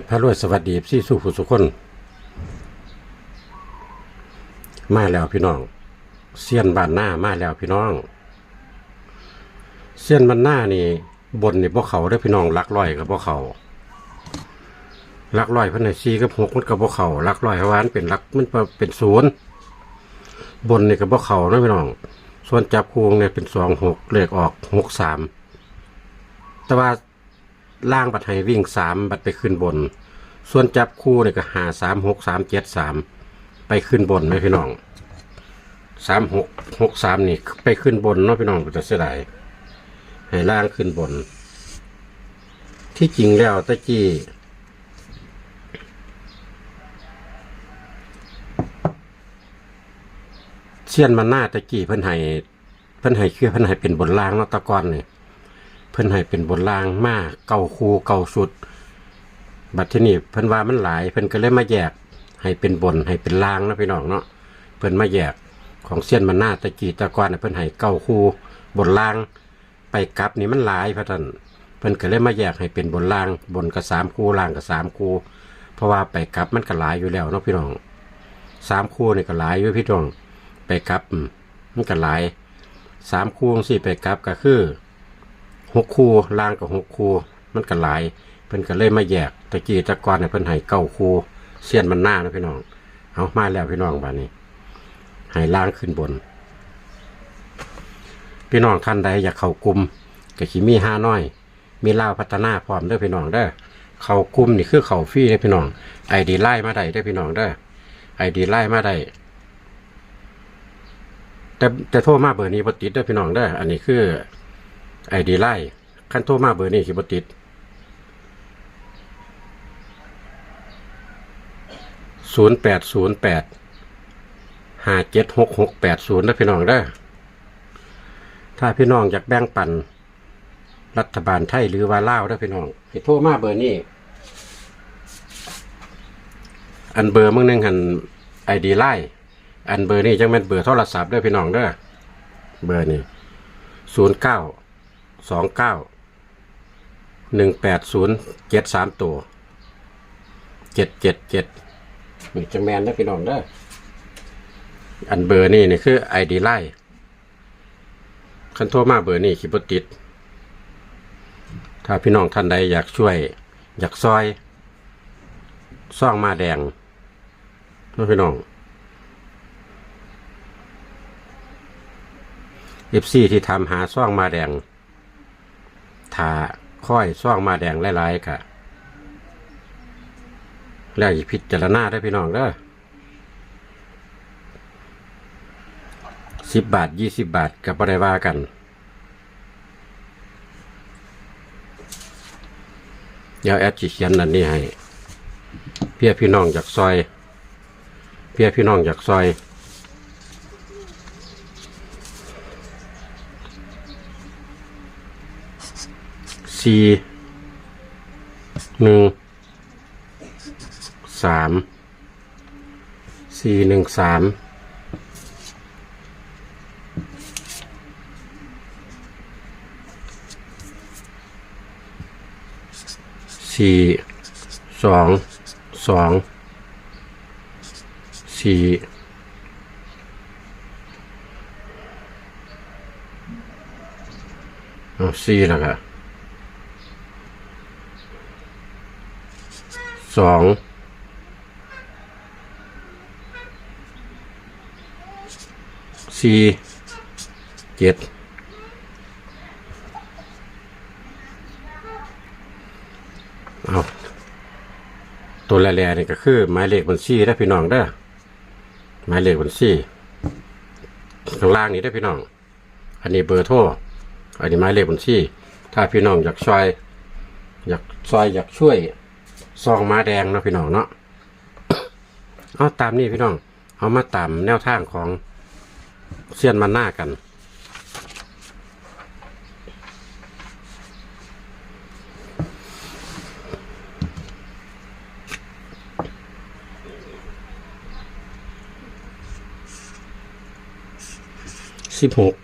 ชรพระรวยสวัสดีพี่สู้ผู้สุคน มาแล้วพี่น้องเซียนบ้านหน้ามาแล้วพี่น้องเซียนบ้านหน้านี่บนนี่พวกเขาได้พี่น้องลักลอยกับพวกเขาลักลอยพันในซีกับหกมันกับพวกเขาลักลอยเพราะว่านเป็นลักมันเป็นศูนย์บนนี่กับพวกเขานะพี่น้อง ส่วนจับคูงเนี่ยเป็นสองหกเลขออกหกสามแต่ว่า ล่างบัดให้วิ่งสามบัดไปขึ้นบน ส่วนจับคู่เนี่ยก็หาสามหกสามเจ็ดสามไปขึ้นบนไหมพี่น้องสามหกหกสามนี่ไปขึ้นบนเนาะพี่น้องก็จะเสียดายให้ล่างขึ้นบน ที่จริงแล้วตะกี้เชียนมันหน้าตะกี้เพิ่นให้เพิ่นให้คือเพิ่นให้เป็นบนล่างเนาะตะกอนนี่ พิ่นให้เป็นบนล่างมากเก่าคูเก่าสุด บัดที่นี่เพิ่นว่ามันหลายเพิ่นก็เลยมาแยก ให้เป็นบนให้เป็นล่างนะพี่น้องเนาะเพิ่นมาแยกของเส้ยนมันหน้าตะกี้ตะกอนน่ะเพิ่นให้เก่าคูบนล่าง ไปกลับนี่มันหลายพระท่านเพิ่นก็เลยมาแยกให้เป็นบนล่างบนกับสามคูล่างกับสามคูเพราะว่าไปกลับมันก็หลายอยู่แล้วเนาะพี่น้องสามคูนี่ก็หลายอยู่พี่น้อง ไปกลับมมันก็หลายสามคูสี่ไปกลับก็คือ หกคู่ล่างกับหกคู่มันก็หลายเพิ่นก็เลยมาแยกตะกี้ตะกอนเนี่ยเพิ่นให้เก้าคู่เสียนมันหน้านะพี่น้องเอามาแล้วพี่น้องบ้านนี้ให้ล่างขึ้นบน พี่น้องท่านใดอยากเข้ากลุ่มก็ขีมีห้าน้อย มีเล่าวพัฒนาพร้อมเด้อพี่น้องเด้อเข้ากลุ่มนี่คือเข้าฟรีเด้อพี่น้องไอดีไล่มาได้เด้อพี่น้องเด้อไอดีไล่มาได้แต่แต่โทรมาเบอร์นี้บ่ติดเด้อพี่น้องเด้ออันนี้คือ ไอดีไล่ขั้นโทรมาเบอร์นี้คิบติดศูนย์แปดศูนย์แปดห้าเจ็ดหกหกแปดศูนย์นะพี่น้องเด้อถ้าพี่น้องอยากแบ่งปัน รัฐบาลไทยหรือว่าลาวนะพี่น้องให้โทรมาเบอร์นี้ อันเบอร์มึงนึงหันไอดีไล่อันเบอร์นี้จังเป็นเบอร์โทรศัพท์ด้อพี่น้องเด้อเบอร์นี้ศูนย์เก้า สองเก้าหนึ่งแปดศูนย์เจ็ดสามตัวเจ็ดเจ็ดเจ็ดนี่จังแมนนะพี่น้องเด้ออันเบอร์นี่นี่คือไอดีไล่คันโทรมาเบอร์นี่คิดบติด ถ้าพี่น้องท่านใดอยากช่วย อยากซอยซ่องมาแดงนะพี่น้องเอฟซีที่ทำหาซ่องมาแดง ถาค่อยซ่องมาแดงหลายๆกะแล้วอย่าพิจารณาได้พี่น้องเด้อสิบบาทยี่สิบบาทกับอะไรว่ากัน เดี๋ยวแอดจิเขียนนั่นนี่ให้ เพี่อพี่น้องอยากซอย เพี่อพี่น้องอยากซอย สี่หนึ่งสามสี่หนึ่งสามสี่สองสองสี่เอาสี่แล้วก็ สองสี่เจ็ดเอาตัวแร่ๆนี่ก็คือหมายเลขบัญชีได้พี่น้องเด้อหมายเลขบัญชีข้างล่างนี้ได้พี่น้อง อันนี้เบอร์โทร อันนี้หมายเลขบัญชี ถ้าพี่น้องอยากช่วย อยากซอยอยากช่วย ซองม้าแดงเนาะพี่น้องเนาะเอาตามนี่พี่น้อง เอามาตามแนวทางของเซียนมันหน้ากันสิบหก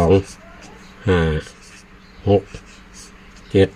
องห้าหกเจ็ด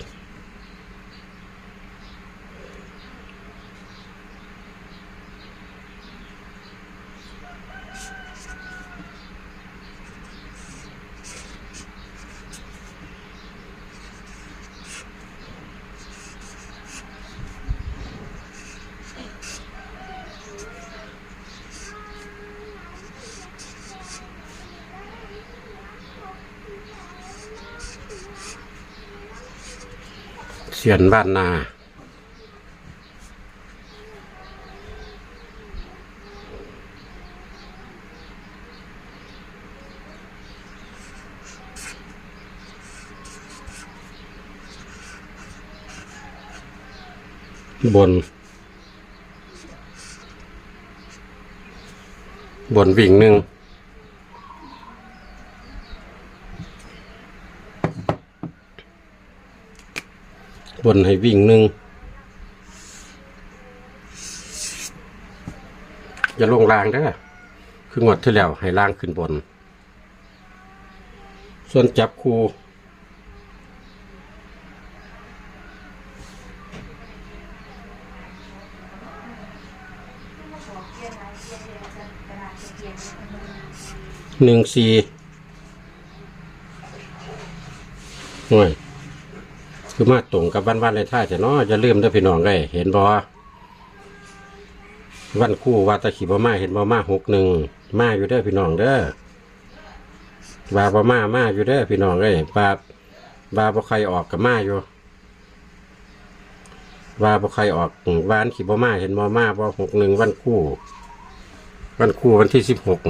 สียนบ้านนา บน บนวิ่งหนึ่ง บนให้วิ่งหนึ่งอย่าลงรางด้อคืองวดที่แล้วให้ล่างขึ้นบน ส่วนจับคูหนึ่งสี่หน่วย คือมาตรงกับวันวันในท่าจะเนาะจะลืมเด้อพี่น้องได้เห็นบ่วันคู่วาตะขีบ่มาเห็นบ่มาหกหนึ่งมาอยู่เด้อพี่น้องเด้อวาบ่มามาอยู่เด้อพี่น้องเอ้ยวาว่าบ่ใครออกกับมาอยู่วาบ่ใครออกวาอันขีบ่มาเห็นบ่มาบ่หกหนึ่งวันคู่ วันคู่วันที่สิบหก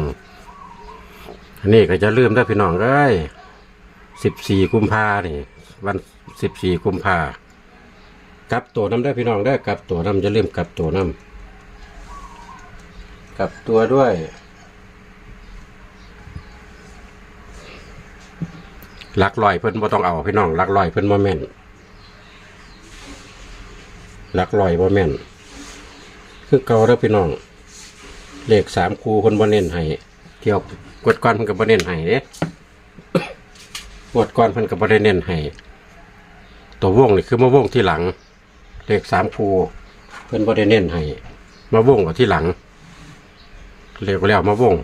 อันนี้ก็จะลืมได้อพี่น้องเอ้ย สิบสี่กุมภานี่วันสิบสี่กุมภากลับตัวน้ำได้พี่น้องได้กลับตัวน้ำจะลืมกลับตัวน้ำกลับตัวด้วยลักลอยเพิ่นบ่ต้องเอาพี่น้องลักลอยเพิ่นบ่แม่นลักลอยบ่แม่น คือเก่าเด้อพี่น้องเลขสามคูคนบ่เน้นให้เกี่ยวกดก้อนเพิ่นก็บ่เน้นให้เด้ กวดก้อนเพิ่นก็บ่ได้เน้นให้ตัววงนี่คือมาวงที่หลัง เลขสามคูเพิ่นบ่ได้เน้นให้มาวงเอาที่หลังเลขแล้วมาวง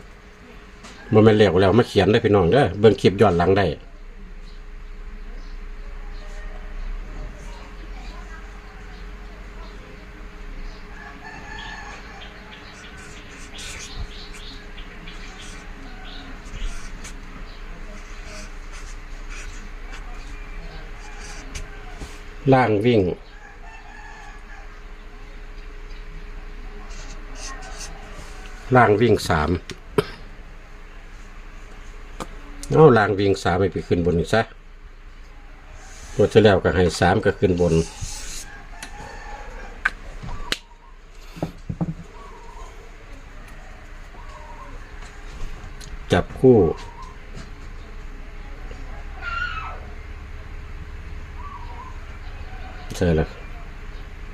มันไม่นเลขแล้วมาเขียนได้พี่น้องเด้อเบิ่งคลิปย้อนหลังได้ ล่างวิ่ง ล่างวิ่งสามเอาล่างวิ่งสามไปไปขึ้นบนอีกซะตัวที่แล้วก็ให้สามก็ขึ้นบนจับคู่ ใช่แล้ว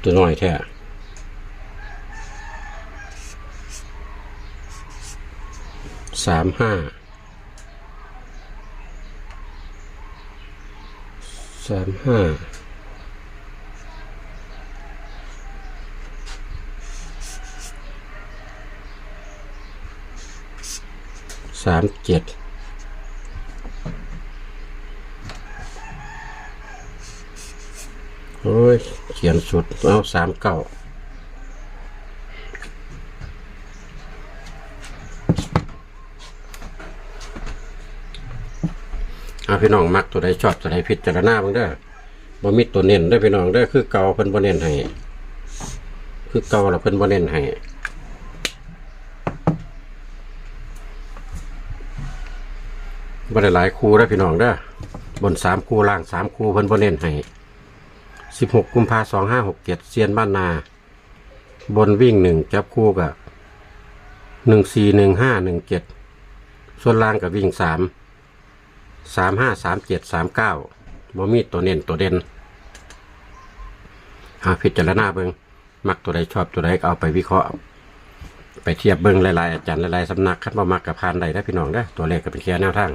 ตัวน้อยแท้สามห้าสามห้าสามเจ็ด โอ้ ย เขียนสุดเอาสามเก้าเอาพี่น้องมักตัวใดชอบตัวใดพิจารณาบ้างเด้อบ่มีตัวเน้นเด้พี่น้องเด้อคือเก่าเพิ่นบ่เน้นให้คือเก่าแล้วเพิ่นบ่เน้นให้บ่ได้หลายคู่เด้พี่น้องเด้อบนสามคู่ล่างสามคู่เพิ่นบ่เน้นให้ สิบหกกุมภาสองห้าหกเจ็ดเซียนบ้านนา บนวิ่งหนึ่งจับคู่กับหนึ่งสี่หนึ่งห้าหนึ่งเจ็ดส่วนล่างกับวิ่งสามสามห้าสามเจ็ดสามเก้าบ่มีตัวเน้นตัวเด่นหาพิจารณาเบิงมักตัวใดชอบตัวใดก็เอาไปวิเคราะห์ ไปเทียบเบิงหลายๆอาจารย์หลายๆสำนักคัดบ่มักกับพานใดได้พี่น้องได้ตัวเลขก็เป็นแค่แนวทาง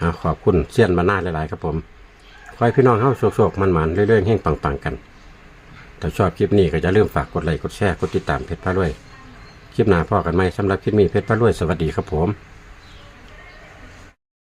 อขอบคุณเสี้ยนมานาหลายๆครับผม ขอให้พี่น้องเข้าโศกๆมันๆเรื่อยๆเฮงปังๆกัน ถ้าชอบคลิปนี้ก็อย่าลืมฝากกดไลค์กดแชร์กดติดตามเพจพระรวย คลิปหน้าพ่อกันไหมสำหรับคลิปนี้เพชรพระรวยสวัสดีครับผม